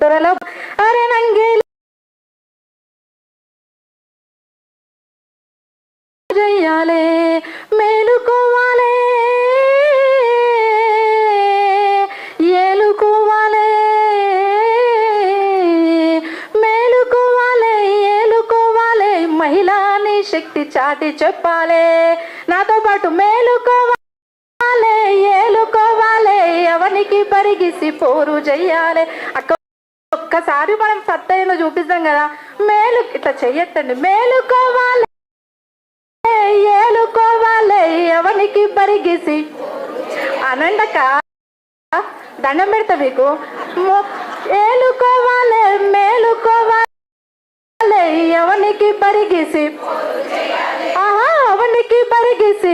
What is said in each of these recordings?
దొరలో అరే నంగేలి చెయ్యాలే మేలుకోవాలే ఏలుకోవాలే మేలుకోవాలే ఏలుకోవాలే మహిళని శక్తి చాటి చెప్పాలే నాతో పాటు మేలుకోవాలే ఏలుకోవాలే ఎవనికి పరిగిసి పోరు చెయ్యాలి అక్క ఒక్కసారి మనం సత్తయ్యలో చూపిస్తాం కదా. మేలు ఇట్లా చెయ్యొద్దండి. మేలుకోవాలి. ఏలుకోవాలి. ఎవరికి పరిగేసి. అనండక దండం పెడతా మీకు. ఏలుకోవాలి. మేలుకోవాలి. ఎవరికి పరిగేసి. ఆహా అవనికి పరిగేసి.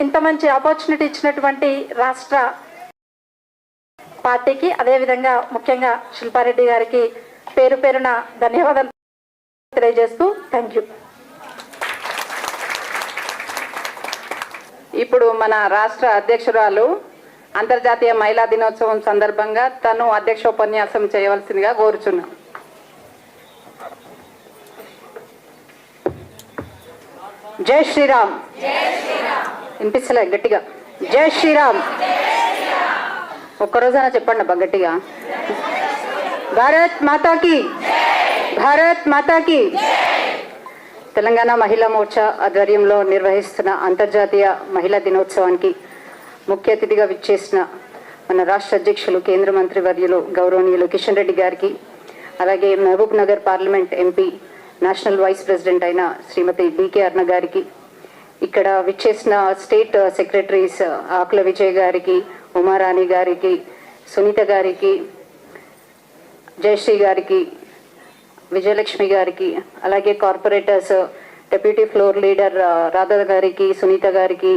ఇంత మంచి ఆపర్చునిటీ ఇచ్చినటువంటి రాష్ట్ర పార్టీకి అదేవిధంగా ముఖ్యంగా శిల్పారెడ్డి గారికి పేరు పేరున ధన్యవాదాలు తెలియజేస్తూ థ్యాంక్ యూ. ఇప్పుడు మన రాష్ట్ర అధ్యక్షురాలు అంతర్జాతీయ మహిళా దినోత్సవం సందర్భంగా తను అధ్యక్షోపన్యాసం చేయవలసిందిగా కోరుచున్నాం. జై శ్రీరామ్. వినిపిస్తలే గట్టిగా. జై శ్రీరామ్. ఒక్కరోజైనా చెప్పండి అబ్బా గట్టిగా. భారత్ మాతాకి. భారత్ మాతాకి. తెలంగాణ మహిళా మోర్చా ఆధ్వర్యంలో నిర్వహిస్తున్న అంతర్జాతీయ మహిళా దినోత్సవానికి ముఖ్య అతిథిగా విచ్చేసిన మన రాష్ట్ర అధ్యక్షులు కేంద్ర మంత్రి వర్యులు గౌరవనీయులు కిషన్ రెడ్డి గారికి అలాగే Mahabubnagar parliament MP national vice president అయిన శ్రీమతి డికే అర్ణ గారికి ఇక్కడ విచ్చేసిన స్టేట్ సెక్రటరీస్ ఆకుల విజయ్ గారికి ఉమారాణి గారికి సునీత గారికి జయశ్రీ గారికి విజయలక్ష్మి గారికి అలాగే corporators deputy floor leader Radha Radha గారికి సునీత గారికి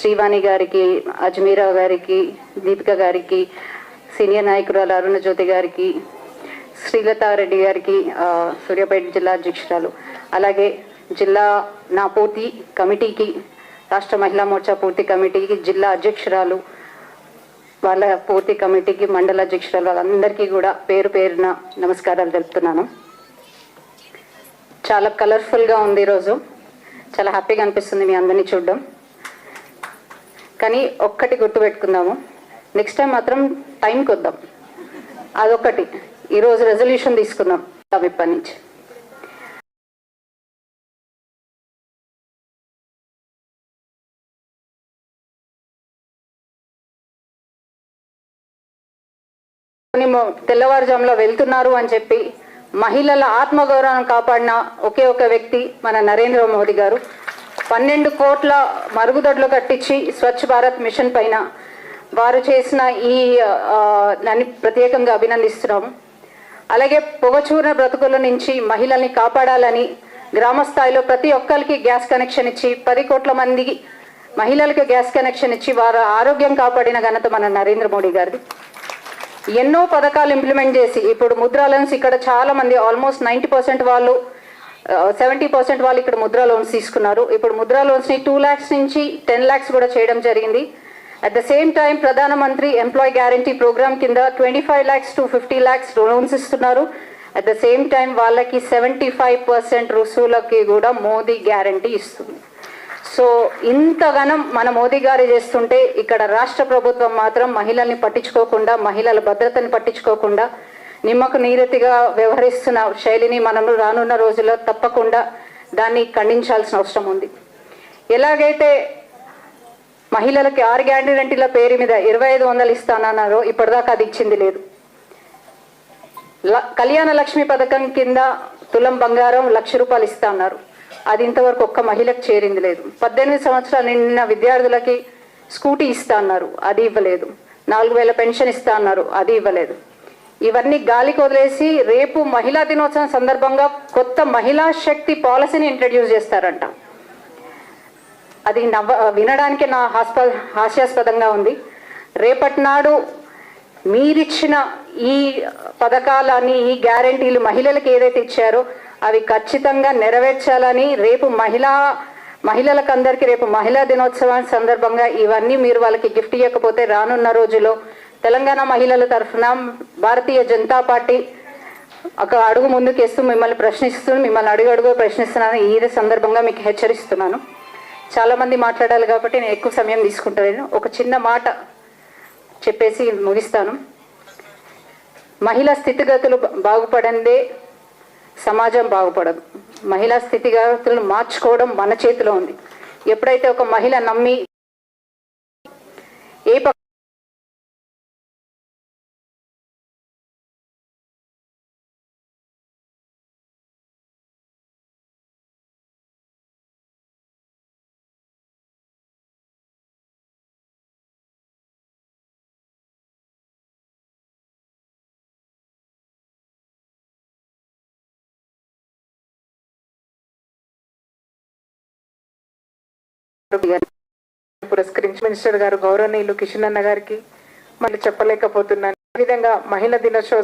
శ్రీవాణి గారికి అజ్మీరా గారికి దీపిక గారికి సీనియర్ నాయకురాలు అరుణ జ్యోతి గారికి శ్రీలతారెడ్డి గారికి సూర్యాపేట జిల్లా అధ్యక్షురాలు. అలాగే జిల్లా నా పూర్తి కమిటీకి రాష్ట్ర మహిళా మోర్చా పూర్తి కమిటీకి జిల్లా అధ్యక్షురాలు వాళ్ళ పూర్తి కమిటీకి మండల అధ్యక్షురాలు వాళ్ళందరికీ కూడా పేరు పేరున నమస్కారాలు తెలుపుతున్నాను. చాలా కలర్ఫుల్గా ఉంది ఈరోజు చాలా హ్యాపీగా అనిపిస్తుంది మీ అందరినీ చూడడం. కానీ ఒక్కటి గుర్తుపెట్టుకుందాము నెక్స్ట్ టైం మాత్రం టైంకి వద్దాం అదొకటి ఈరోజు రెజల్యూషన్ తీసుకుందాం. ఇప్పటి నుంచి. తెల్లవారుజాములో వెళ్తున్నారు అని చెప్పి మహిళల ఆత్మగౌరవాన్ని కాపాడిన ఒకే ఒక వ్యక్తి మన నరేంద్ర మోదీ గారు. పన్నెండు కోట్ల మరుగుదొడ్లు కట్టించి స్వచ్ఛ భారత్ మిషన్ పైన వారు చేసిన ఈ నన్ను దాన్ని ప్రత్యేకంగా అభినందిస్తున్నాము. అలాగే పొగచూరిన బ్రతుకుల నుంచి మహిళల్ని కాపాడాలని గ్రామ స్థాయిలో ప్రతి ఒక్కరికి గ్యాస్ కనెక్షన్ ఇచ్చి పది కోట్ల మంది మహిళలకు గ్యాస్ కనెక్షన్ ఇచ్చి వారు ఆరోగ్యం కాపాడిన ఘనత మన నరేంద్ర మోడీ గారిది. ఎన్నో పథకాలు ఇంప్లిమెంట్ చేసి ఇప్పుడు ముద్రా లోన్స్ ఇక్కడ చాలా మంది ఆల్మోస్ట్ నైంటీ పర్సెంట్ వాళ్ళు సెవెంటీ పర్సెంట్ వాళ్ళు ఇక్కడ ముద్రా లోన్స్ తీసుకున్నారు. ఇప్పుడు ముద్రా లోన్స్ని టూ ల్యాక్స్ నుంచి టెన్ ల్యాక్స్ కూడా చేయడం జరిగింది. అట్ ద సేమ్ టైం ప్రధానమంత్రి ఎంప్లాయ్ గ్యారంటీ ప్రోగ్రామ్ కింద twenty five lakhs to fifty lakhs loans ఇస్తున్నారు. అట్ ద సేమ్ టైం వాళ్ళకి సెవెంటీ ఫైవ్ పర్సెంట్ రుసువులకి కూడా మోదీ గ్యారంటీ ఇస్తుంది. సో ఇంతగానం మన మోదీ గారు చేస్తుంటే ఇక్కడ రాష్ట్ర ప్రభుత్వం మాత్రం మహిళల్ని పట్టించుకోకుండా మహిళల భద్రతని పట్టించుకోకుండా నిమ్మకు నీరతిగా వ్యవహరిస్తున్న శైలిని మనం రానున్న రోజుల్లో తప్పకుండా దాన్ని ఖండించాల్సిన అవసరం ఉంది. ఎలాగైతే మహిళలకి ఆరు గ్యారంటీల పేరు మీద ఇరవై ఐదు వందలు ఇస్తానన్నారో ఇప్పటిదాకా అది ఇచ్చింది లేదు. ల- కళ్యాణ లక్ష్మి పథకం కింద తులం బంగారం లక్ష రూపాయలు ఇస్తా అన్నారు అది ఇంతవరకు ఒక్క మహిళకు చేరింది లేదు. పద్దెనిమిది సంవత్సరాలు నిండిన విద్యార్థులకి స్కూటీ ఇస్తా అన్నారు. అది ఇవ్వలేదు. నాలుగు వేల పెన్షన్ ఇస్తా అన్నారు. అది ఇవ్వలేదు. ఇవన్నీ గాలికి వదిలేసి రేపు మహిళా దినోత్సవం సందర్భంగా కొత్త మహిళా శక్తి పాలసీని ఇంట్రడ్యూస్ చేస్తారంట. అది నవ్వ వినడానికి నా హాస్ప హాస్యాస్పదంగా ఉంది. రేపటి నాడు మీరిచ్చిన ఈ పథకాలని ఈ గ్యారంటీలు మహిళలకు ఏదైతే ఇచ్చారో అవి ఖచ్చితంగా నెరవేర్చాలని రేపు మహిళా మహిళలకు అందరికీ రేపు మహిళా దినోత్సవం సందర్భంగా ఇవన్నీ మీరు వాళ్ళకి గిఫ్ట్ ఇవ్వకపోతే రానున్న రోజుల్లో తెలంగాణ మహిళల తరఫున భారతీయ జనతా పార్టీ ఒక అడుగు ముందుకేస్తూ మిమ్మల్ని ప్రశ్నిస్తూ మిమ్మల్ని అడుగు అడుగు ప్రశ్నిస్తున్నాను ఈ సందర్భంగా మీకు హెచ్చరిస్తున్నాను. చాలామంది మాట్లాడాలి కాబట్టి నేను ఎక్కువ సమయం తీసుకుంటాను ఒక చిన్న మాట చెప్పేసి ముగిస్తాను. మహిళా స్థితిగతులు బాగుపడందే సమాజం బాగుపడదు. మహిళా స్థితిగతులను మార్చుకోవడం మన చేతిలో ఉంది. ఎప్పుడైతే ఒక మహిళ నమ్మి ఏ పురస్కరించి మినిస్టర్ గారు గౌరవనీయులు కిషన్ అన్న గారికి మళ్ళీ చెప్పలేకపోతున్నాను. ఈ విధంగా మహిళా దినోత్సవ